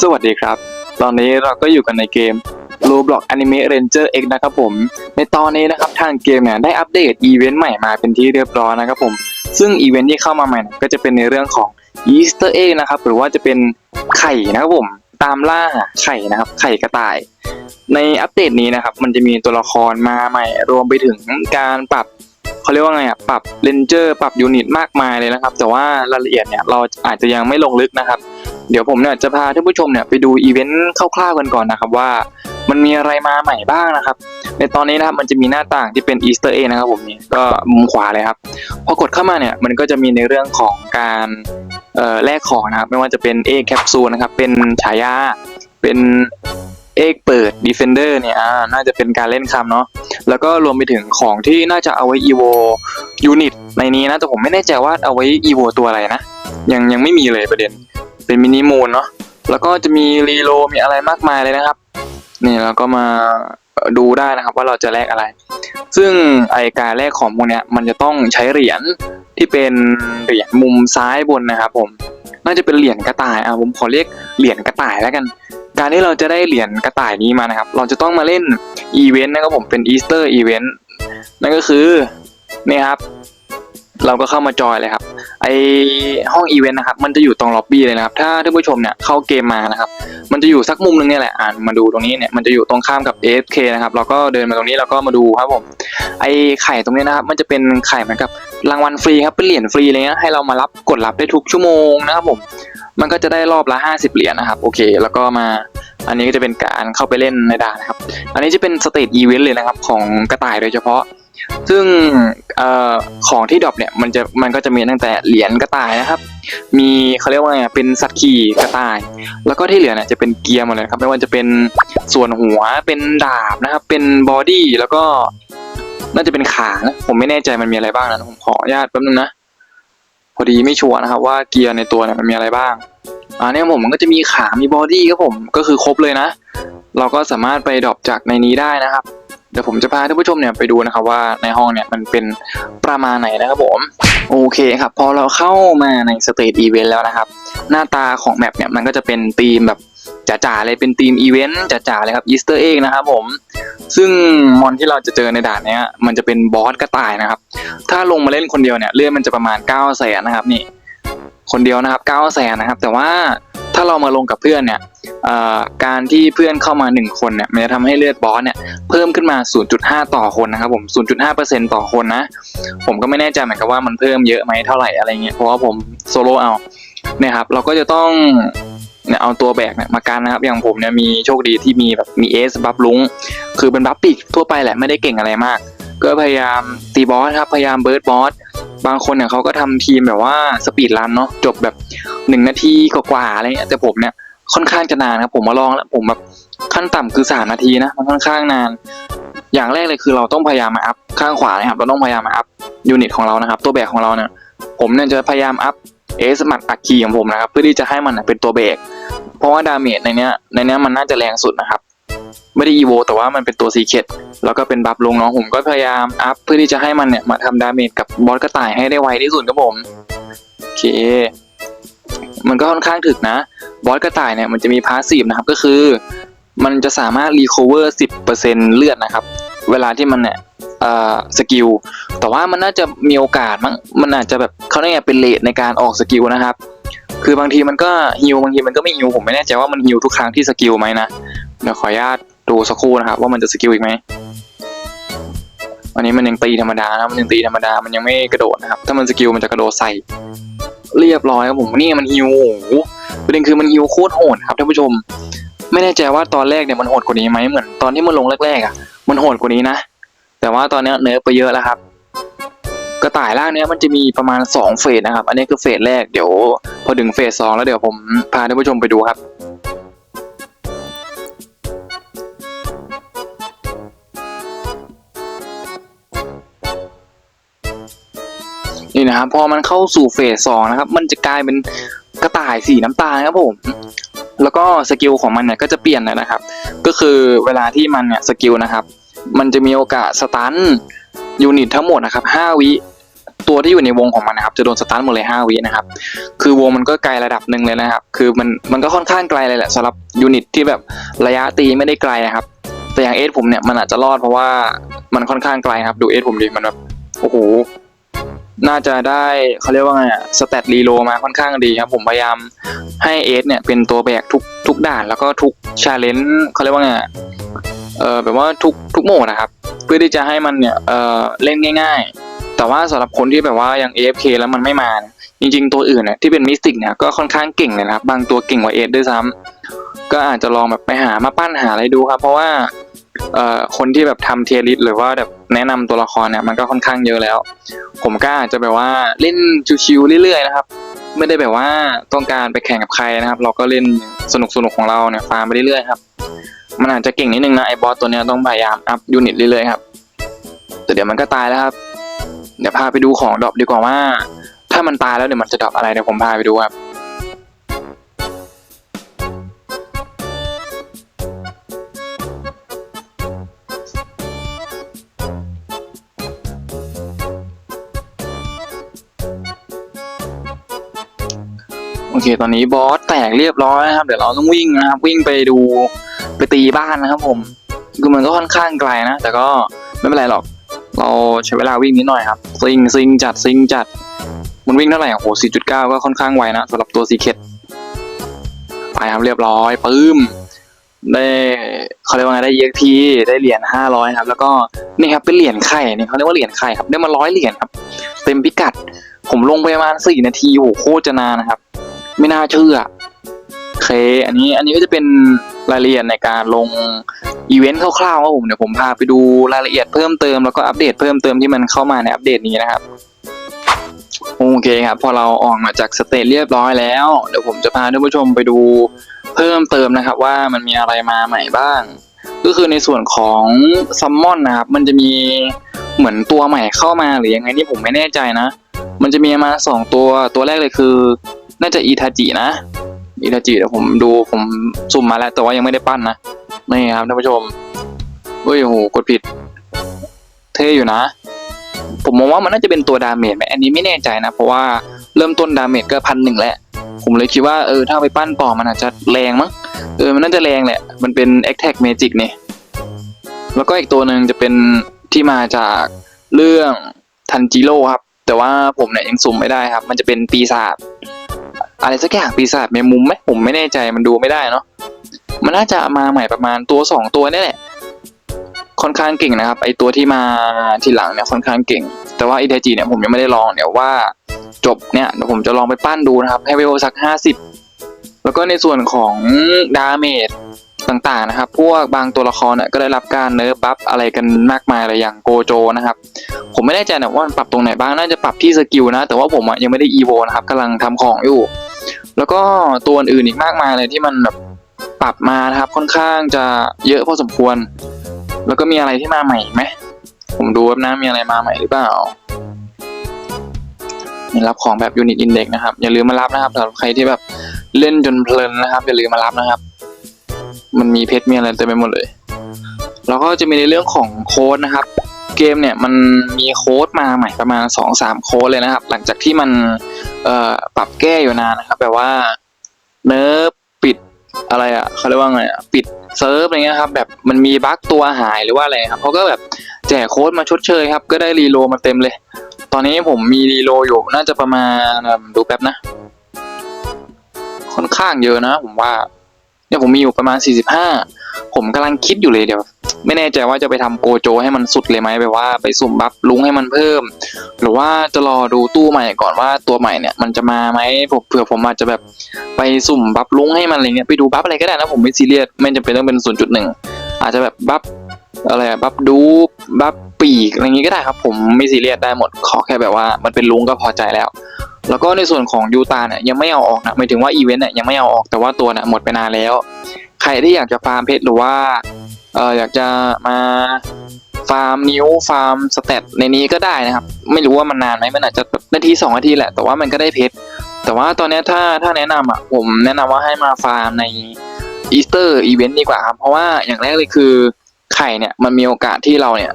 สวัสดีครับ ตอนนี้เราก็อยู่กันในเกม Roblox Anime Ranger X นะครับผม ในตอนนี้นะครับทางเกมเนี่ยได้อัปเดตอีเวนต์ใหม่มาเป็นที่เรียบร้อยนะครับผม ซึ่งอีเวนต์ที่เข้ามาใหม่นะก็จะเป็นในเรื่องของ Easter Egg นะครับ หรือว่าจะเป็นไข่นะครับผม ตามล่าหาไข่นะครับ ไข่กระต่าย ในอัปเดตนี้นะครับ มันจะมีตัวละครมาใหม่ รวมไปถึงการปรับเขาเรียกว่าไงอะ ปรับเลนเจอร์ ปรับยูนิตมากมายเลยนะครับ แต่ว่ารายละเอียดเนี่ยเราอาจจะยังไม่ลงลึกนะครับ เดี๋ยวผมเนี่ยจะพาท่านผู้ชมเนี่ยไปดูอีเวนต์คร่าวๆกันก่อนนะครับว่ามันมีอะไรมาใหม่บ้างนะครับ ในตอนนี้นะครับมันจะมีหน้าต่างที่เป็นอีสเตอร์เอนะครับผมนี่ก็มุมขวาเลยครับ พอกดเข้ามาเนี่ยมันก็จะมีในเรื่องของการเอ่อแลกของนะครับ ไม่ว่าจะเป็นเอกแคปซูลนะครับ เป็นฉายา เป็นเอกเปิดดีเฟนเดอร์เนี่ยน่าจะเป็นการเล่นคำเนาะแล้วก็รวมไปถึงของที่น่าจะเอาไว้อีโวยูนิตในนี้นะแต่ผมไม่แน่ใจว่าเอาไว้อีโวตัวอะไรนะยังยังไม่มีเลยประเด็น เป็นมินิมูนเนาะแล้วก็จะมีรีโลมีอะไรมากมายเลยนะครับนี่เราก็มาดูได้นะครับว่าเราจะแลกอะไร ซึ่งไอการแลกของพวกเนี้ยมันจะต้องใช้เหรียญที่เป็นเหรียญมุมซ้ายบนนะครับผมน่าจะเป็นเหรียญกระต่ายอะผมขอเรียกเหรียญกระต่ายแล้วกัน การที่เราจะได้เหรียญกระต่ายนี้มานะครับ เราจะต้องมาเล่นอีเวนต์นะครับผมเป็นอีสเตอร์อีเวนต์นั่นก็คือนี่ครับ เราก็เข้ามาจอยเลยครับ ไอห้องอีเวนต์นะครับมันจะอยู่ตรงล็อบบี้เลยนะครับถ้าท่านผู้ชมเนี่ยเข้าเกมมานะครับมันจะอยู่สักมุมหนึงเนี่ยแหละอ่านมาดูตรงนี้เนี่ยมันจะอยู่ตรงข้ามกับ AFK นะครับเราก็เดินมาตรงนี้แล้วก็มาดูครับผมไอไข่ตรงนี้นะครับมันจะเป็นไข่เหมือนกับรางวัลฟรีครับเป็นเหรียญฟรีเลยนะให้เรามารับกดรับได้ทุกชั่วโมงนะครับผมมันก็จะได้รอบละ 50 เหรียญนะครับโอเค แล้วก็มาอันนี้ก็จะเป็นการเข้าไปเล่นในด่านนะครับ อันนี้จะเป็นสเตจอีเวนต์เลยนะครับของกระต่ายโดยเฉพาะ ซึ่งออของที่ดรอปเนี่ยมันจะมันก็จะมีตั้งแต่เหรียญกระต่ายนะครับ มีเขาเรียกว่าไงเป็นสัตว์ขี่กระต่าย แล้วก็ที่เหลือเนี่ยจะเป็นเกียร์หมดเลยครับไม่ว่าจะเป็นส่วนหัวเป็นดาบนะครับ เป็นบอดี้แล้วก็น่าจะเป็นขานะผมไม่แน่ใจมันมีอะไรบ้างนะผมขออนุญาตแป๊บนึงนะพอดีไม่ชัวร์นะครับว่าเกียร์ในตัวเนี่ยมันมีอะไรบ้างอ่าเนี่ยผมมันก็จะมีขา มีบอดี้ครับผม ก็คือครบเลยนะ เราก็สามารถไปดรอปจากในนี้ได้นะครับ เดี๋ยวผมจะพาท่านผู้ชมเนี่ยไปดูนะครับว่าในห้องเนี่ยมันเป็นประมาณไหนนะครับผม โอเคครับ พอเราเข้ามาในสเตจอีเวนต์แล้วนะครับ หน้าตาของแมปเนี่ยมันก็จะเป็นธีมแบบจ๋าๆเลยเป็นธีมอีเวนต์จ๋าๆเลยครับอีสเตอร์เอ็กนะครับผม ซึ่งมอนที่เราจะเจอในด่านเนี้ยมันจะเป็นบอสกระต่ายนะครับ ถ้าลงมาเล่นคนเดียวเนี่ยเลื่อนมันจะประมาณ9ก้าแสนนะครับนี่คนเดียวนะครับ9ก้าแสนนะครับ แต่ว่าถ้าเรามาลงกับเพื่อนเนี่ย การที่เพื่อนเข้ามา 1 คนเนี่ยมันจะทำให้เลือดบอสเนี่ยเพิ่มขึ้นมา 0.5 ต่อคนนะครับผม0.5%ต่อคนนะ ผมก็ไม่แน่ใจเหมือนกันว่ามันเพิ่มเยอะไหมเท่าไหร่อะไรเงี้ยเพราะว่าผมโซโล่เอาเนี่ยครับเราก็จะต้องเนี่ยเอาตัวแบกเนี่ยมากันนะครับ อย่างผมเนี่ยมีโชคดีที่มีแบบมีเอสบัฟลุงคือเป็นบัฟปีกทั่วไปแหละไม่ได้เก่งอะไรมาก ก็พยายามตีบอสครับพยายามเบิร์ดบอสบางคนเนี่ยเขาก็ทำทีมแบบว่าสปีดรันเนาะจบแบบหนึ่งนาทีกว่าๆอะไรเงี้ยแต่ผมเนี่ย ค่อนข้างจะนานครับผมมาลองแล้วผมแบบขั้นต่ำคือสามนาทีนะมันค่อนข้างนาน อย่างแรกเลยคือเราต้องพยายามมาอัพข้างขวานะครับเราต้องพยายามมาอัพยูนิตของเรานะครับ ตัวแบกของเราเนี่ยผมเนี่ยจะพยายามอัพเอสมัดอักคีของผมนะครับ เพื่อที่จะให้มันเป็นตัวเบรกเพราะว่าดาเมจในเนี้ยในเนี้ยมันน่าจะแรงสุดนะครับ ไม่ได้อีโวแต่ว่ามันเป็นตัวซีเคดแล้วก็เป็นบัฟลงเนาะผมก็พยายามอัพเพื่อที่จะให้มันเนี่ยมาทำดาเมจกับบอสกระต่ายให้ได้ไวที่สุดครับผมโอเค มันก็ค่อนข้างถึกนะ บอสกระต่ายเนี่ยมันจะมีพาสซีฟนะครับก็คือ มันจะสามารถรีคอเวอร์10%เปอร์เซ็นเลือดนะครับ เวลาที่มันเนี่ยสกิลแต่ว่ามันน่าจะมีโอกาสมั้งมันอาจจะแบบเขาเรียกเป็นเลทในการออกสกิลนะครับ คือบางทีมันก็ฮิวบางทีมันก็ไม่ฮิวผมไม่แน่ใจว่ามันฮิวทุกครั้งที่สกิลไหมนะเดี๋ยวขออนุญาตดูสักครู่นะครับ ว่ามันจะสกิลอีกไหมอันนี้มันยังตีธรรมดานะมันยังตีธรรมดามันยังไม่กระโดดนะครับ ถ้ามันสกิลมันจะกระโดดใส่ เรียบร้อยครับผมนี่มันฮิวโอ้โหประเด็นคือมันฮิวโคตรโหดครับท่านผู้ชม ไม่แน่ใจว่าตอนแรกเนี่ยมันโหดกว่านี้ไหมเหมือนตอนที่มันลงแรกๆอะ มันโหดกว่านี้นะ แต่ว่าตอนนี้เนื้อไปเยอะแล้วครับ กระต่ายล่างเนี้ยมันจะมีประมาณสองเฟสนะครับ อันนี้คือเฟสแรกเดี๋ยว พอถึงเฟสสองแล้วเดี๋ยวผมพาท่านผู้ชมไปดูครับ นะครับพอมันเข้าสู่เฟสสองนะครับ มันจะกลายเป็นกระต่ายสีน้ำตาลครับผม แล้วก็สกิลของมันเนี่ยก็จะเปลี่ยนนะครับ ก็คือเวลาที่มันเนี่ยสกิลนะครับ มันจะมีโอกาสสตันยูนิตทั้งหมดนะครับ5วิตัวที่อยู่ในวงของมันนะครับ จะโดนสตาร์ทหมดเลย5วินะครับ คือวงมันก็ไกลระดับหนึ่งเลยนะครับ คือมันมันก็ค่อนข้างไกลเลยแหละสำหรับยูนิตที่แบบระยะตีไม่ได้ไกลนะครับ แต่อย่างเอสผมเนี่ยมันอาจจะรอดเพราะว่ามันค่อนข้างไกลครับ ดูเอสผมดิมันแบบโอ้โห น่าจะได้เขาเรียกว่าไงอะสเตตรีโลมาค่อนข้างดีครับ ผมพยายามให้เอสเนี่ยเป็นตัวแบกทุกทุกด่านแล้วก็ทุกชาเลนจ์เขาเรียกว่าไงเออแบบว่าทุกทุกโหมดนะครับ เพื่อที่จะให้มันเนี่ยเออเล่นง่าย ๆ แต่ว่าสำหรับคนที่แบบว่ายัง AFK แล้วมันไม่มา จริง ๆ ตัวอื่นเนี่ยที่เป็นมิสติกเนี่ยก็ค่อนข้างเก่งเลยนะครับ บางตัวเก่งกว่าเอสด้วยซ้ำก็อาจจะลองแบบไปหามาปั้นหาอะไรดูครับ เพราะว่า คนที่แบบทำเทียริสหรือว่าแบบแนะนำตัวละครเนี่ยมันก็ค่อนข้างเยอะแล้ว ผมก็อาจจะแบบว่าเล่นชิวๆเรื่อยๆนะครับ ไม่ได้แบบว่าต้องการไปแข่งกับใครนะครับ เราก็เล่นสนุกๆของเราเนี่ยฟาร์มไปเรื่อยๆครับ มันอาจจะเก่งนิดนึงนะไอ้บอสตัวเนี้ยต้องพยายามอัพยูนิตเรื่อยๆครับ แต่เดี๋ยวมันก็ตายแล้วครับ เดี๋ยวพาไปดูของดรอปดีกว่าว่า ถ้ามันตายแล้วเดี๋ยวมันจะดรอปอะไรเดี๋ยวผมพาไปดูครับ โอเค ตอนนี้บอสแตกเรียบร้อยนะครับ เดี๋ยวเราต้องวิ่งนะครับ วิ่งไปดูไปตีบ้านนะครับ ผมคือมันก็ค่อนข้างไกลนะ แต่ก็ไม่เป็นไรหรอก เราใช้เวลาวิ่งนิดหน่อยครับซิงซิงจัดซิงจัด มันวิ่งเท่าไหร่โอะโห4.9 ก็ค่อนข้างไวนะสำหรับตัวซีเคทไปครับเรียบร้อยปึ้มได้เขาเรียกว่าไงได้ EXP ได้เหรียญ500ครับ แล้วก็นี่ครับเป็นเหรียญไข่นี่เขาเรียกว่าเหรียญไข่ครับได้มาร้อยเหรียญครับ เต็มพิกัด ผมลงไปประมาณ4นาทีโหโคตรจะนานนะครับ ไม่น่าเชื่อโอเค อันนี้อันนี้ก็จะเป็นรายละเอียดในการลงอีเวนต์คร่าวๆครับผมเดี๋ยวผมพาไปดูรายละเอียดเพิ่มเติมแล้วก็อัปเดตเพิ่มเติมที่มันเข้ามาในอัปเดตนี้นะครับโอเคครับพอเราออกมาจากสเตจเรียบร้อยแล้ว เดี๋ยวผมจะพาท่านผู้ชมไปดูเพิ่มเติมนะครับว่ามันมีอะไรมาใหม่บ้าง ก็คือในส่วนของซัมมอนนะครับมันจะมีเหมือนตัวใหม่เข้ามาหรือยังไงนี่ผมไม่แน่ใจนะ มันจะมีมาสองตัวตัวแรกเลยคือ น่าจะอีทาจินะอีทาจิเดี๋ยวผมดูผมสุ่มมาแล้วแต่ว่ายังไม่ได้ปั้นนะนี่ครับท่านผู้ชมเฮ้ยโอ้โหกดผิด เท่อยู่นะ ผมมองว่ามันน่าจะเป็นตัวดาเมจไหมอันนี้ไม่แน่ใจนะ เพราะว่าเริ่มต้นดาเมจก็พันหนึ่งแล้วผมเลยคิดว่าเออถ้าไปปั้นต่อมันอาจจะแรงมั้งเออมันน่าจะแรงแหละ มันเป็น a t t a c k Magic เนี่ยแล้วก็อีกตัวหนึ่งจะเป็นที่มาจากเรื่องทันจิโร่ครับ แต่ว่าผมเนี่ยยังสุ่มไม่ได้ครับ มันจะเป็นปีศาจ อะไรสักอย่างปีศาจแมงมุมไหมผมไม่แน่ใจมันดูไม่ได้เนาะมันน่าจะมาใหม่ประมาณตัวสองตัวนี่แหละ ค่อนข้างเก่งนะครับไอตัวที่มาทีหลังเนี่ยค่อนข้างเก่ง แต่ว่าอีเดจิเนี่ยผมยังไม่ได้ลองเดี๋ยวว่าจบเนี่ยเดี๋ยวผมจะลองไปปั้นดูนะครับ ให้เวลสักห้าสิบแล้วก็ในส่วนของดาเมจต่างๆนะครับ พวกบางตัวละครเนี่ยก็ได้รับการเนิร์ฟบัฟอะไรกันมากมายอะไรอย่างโกโจนะครับ ผมไม่แน่ใจนะว่ามันปรับตรงไหนบ้างน่าจะปรับที่สกิลนะ แต่ว่าผมยังไม่ได้อีโวนะครับกำลังทำของอยู่ แล้วก็ตัวอื่นอีกมากมายเลยที่มันแบบปรับมานะครับ ค่อนข้างจะเยอะพอสมควร แล้วก็มีอะไรที่มาใหม่ไหมผมดูว่านะมีอะไรมาใหม่หรือเปล่านี่รับของแบบยูนิตอินเด็กนะครับ อย่าลืมมารับนะครับสำหรับใครที่แบบเล่นจนเพลินนะครับ อย่าลืมมารับนะครับ มันมีเพชรมีอะไรเต็มไปหมดเลย แล้วก็จะมีในเรื่องของโค้ดนะครับ เกมเนี่ยมันมีโค้ดมาใหม่ประมาณ2อสามโค้ดเลยนะครับ หลังจากที่มันเอ่อปรับแก้อยู่นานนะครับแบบว่าเนิร์ฟปิดอะไรอะเขาเรียกว่าไงอะปิดเซิร์ฟอะไรเงี้ยครับแบบมันมีบั๊กตัวหายหรือว่าอะไรครับเขาก็แบบแจกโค้ดมาชดเชยครับ ก็ได้รีโลมาเต็มเลย ตอนนี้ผมมีรีโลอยู่น่าจะประมาณดูแป๊บนะ ค่อนข้างเยอะนะ ผมว่าเนี่ยผมมีอยู่ประมาณ 45 ผมกำลังคิดอยู่เลยเดี๋ยว ไม่แน่ใจว่าจะไปทำโกโจให้มันสุดเลยไหมแบบว่าไปสุ่มบัฟลุงให้มันเพิ่ม หรือว่าจะรอดูตู้ใหม่ก่อนว่าตัวใหม่เนี่ยมันจะมาไหมผมเผื่อผมอาจจะแบบไปสุ่มบัฟลุงให้มันอะไรเงี้ยไปดูบัฟอะไรก็ได้นะผมไม่ซีเรียสไม่จำเป็นต้องเป็น 0.1 อาจจะแบบบัฟอะไรบัฟดูบัฟปีกอะไรเงี้ก็ได้ครับ ผมไม่ซีเรียสได้หมดขอแค่แบบว่ามันเป็นลุงก็พอใจแล้ว แล้วก็ในส่วนของยูตาเนี่ยยังไม่เอาออกนะหมายถึงว่าอีเวนต์เนี่ยยังไม่เอาออกแต่ว่าตัวเนี่ยหมดไปนานแล้ว ใครที่อยากจะฟาร์มเพชรหรือว่า เอออยากจะมาฟาร์มนิ้วฟาร์มสเตตในนี้ก็ได้นะครับ ไม่รู้ว่ามันนานไหมมันอาจจะนาทีสองนาทีแหละ แต่ว่ามันก็ได้เพชรแต่ว่าตอนนี้ถ้าถ้าแนะนำอะผมแนะนำว่าให้มาฟาร์มในอีสเตอร์อีเวนต์ดีกว่าครับ เพราะว่าอย่างแรกเลยคือไข่เนี่ยมันมีโอกาสที่เราเนี่ย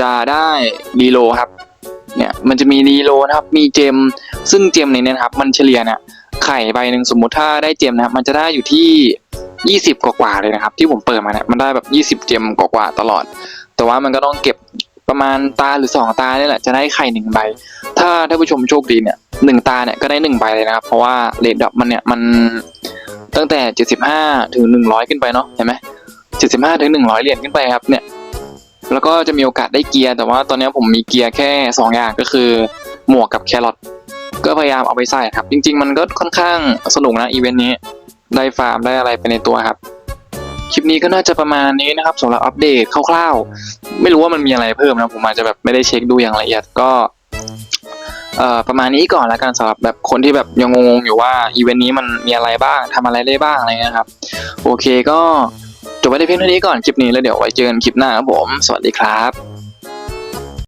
จะได้รีโลครับเนี่ยมันจะมีรีโลนะครับมีเจม ซึ่งเจมในนี้นะครับมันเฉลี่ยเนี่ยไข่ใบหนึ่งสมมุติถ้าได้เจมนะครับมันจะได้อยู่ที่ 20กว่าๆเลยนะครับ ที่ผมเปิดมาเนี่ยมันได้แบบ20เจมกว่าๆตลอด แต่ว่ามันก็ต้องเก็บประมาณตาหรือสองตาเนี่ยแหละจะได้ไข่หนึ่งใบ ถ้าท่านผู้ชมโชคดีเนี่ยหนึ่งตาเนี่ยก็ได้หนึ่งใบเลยนะครับ เพราะว่าเรทดับมันเนี่ยมันตั้งแต่75ถึง100ขึ้นไปเนาะเห็นไหม75ถึง100เหรียญขึ้นไปครับเนี่ยแล้วก็จะมีโอกาสได้เกียร์แต่ว่าตอนนี้ผมมีเกียร์แค่2อย่างก็คือหมวกกับแครอทก็พยายามเอาไปใส่ครับ จริง ๆ มันก็ค่อนข้างสนุกนะอีเวนต์นี้ ได้ฟาร์มได้อะไรไปในตัวครับ คลิปนี้ก็น่าจะประมาณนี้นะครับสำหรับอัปเดตคร่าวๆ ไม่รู้ว่ามันมีอะไรเพิ่มนะผมอาจจะแบบไม่ได้เช็คดูอย่างละเอียดก็ประมาณนี้ก่อนแล้วกันสำหรับแบบคนที่แบบยังงงๆอยู่ว่าอีเวนต์นี้มันมีอะไรบ้างทำอะไรได้บ้างอะไรเงี้ยครับโอเคก็จบไปได้เพียงเท่านี้ก่อนคลิปนี้แล้วเดี๋ยวไว้เจอกันคลิปหน้าครับผม สวัสดีครับ